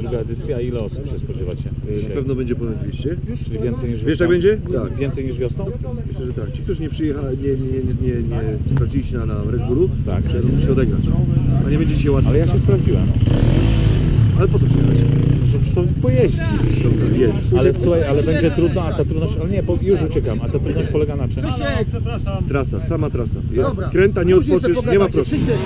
druga edycja. Ile osób się spodziewacie? Na dzisiaj? pewno będzie ponad 200. Czyli więcej niż Wiesz wiosną? jak będzie? Tak. Więcej niż wiosną? Myślę, że tak. Ci, którzy nie przyjechali, nie, nie, nie, nie, nie sprawdzili się na, na Red Bullu, Tak. przyjadą się odegrać. A nie będzie dzisiaj łatwo. Ale ja się sprawdziłem. Ale po co przyjechać? Żeby sobie pojeździć. Dobrze, jedź. Ale słuchaj, ale będzie trudno, a ta trudność, ale nie, bo już uciekam, a ta trudność polega na czym? Trasa, sama trasa. Jest Dobra. kręta, nie Później odpoczysz, nie ma pogadacie. Krzysiek,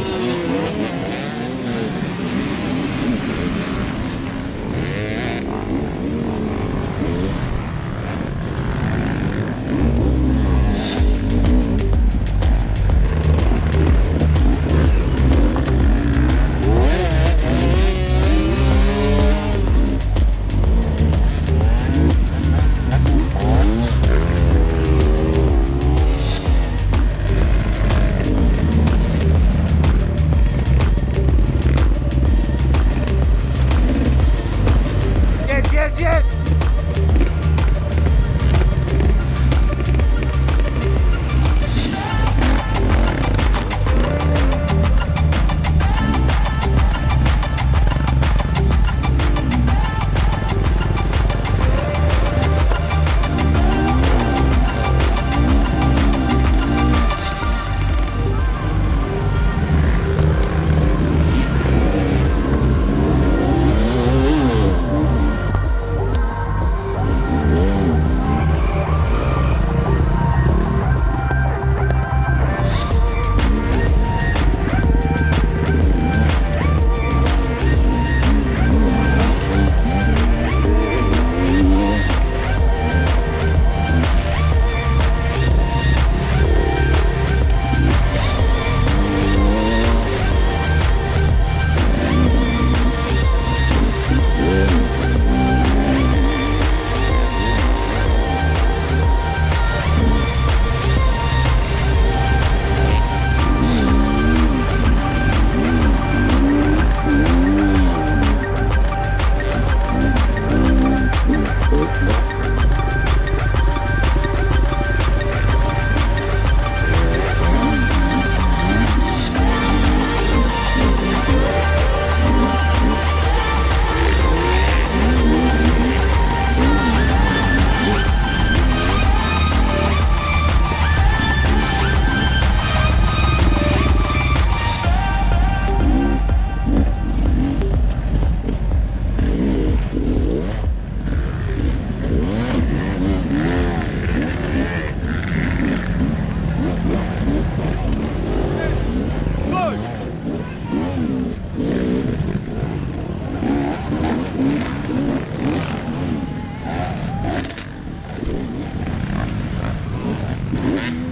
Mm-hmm.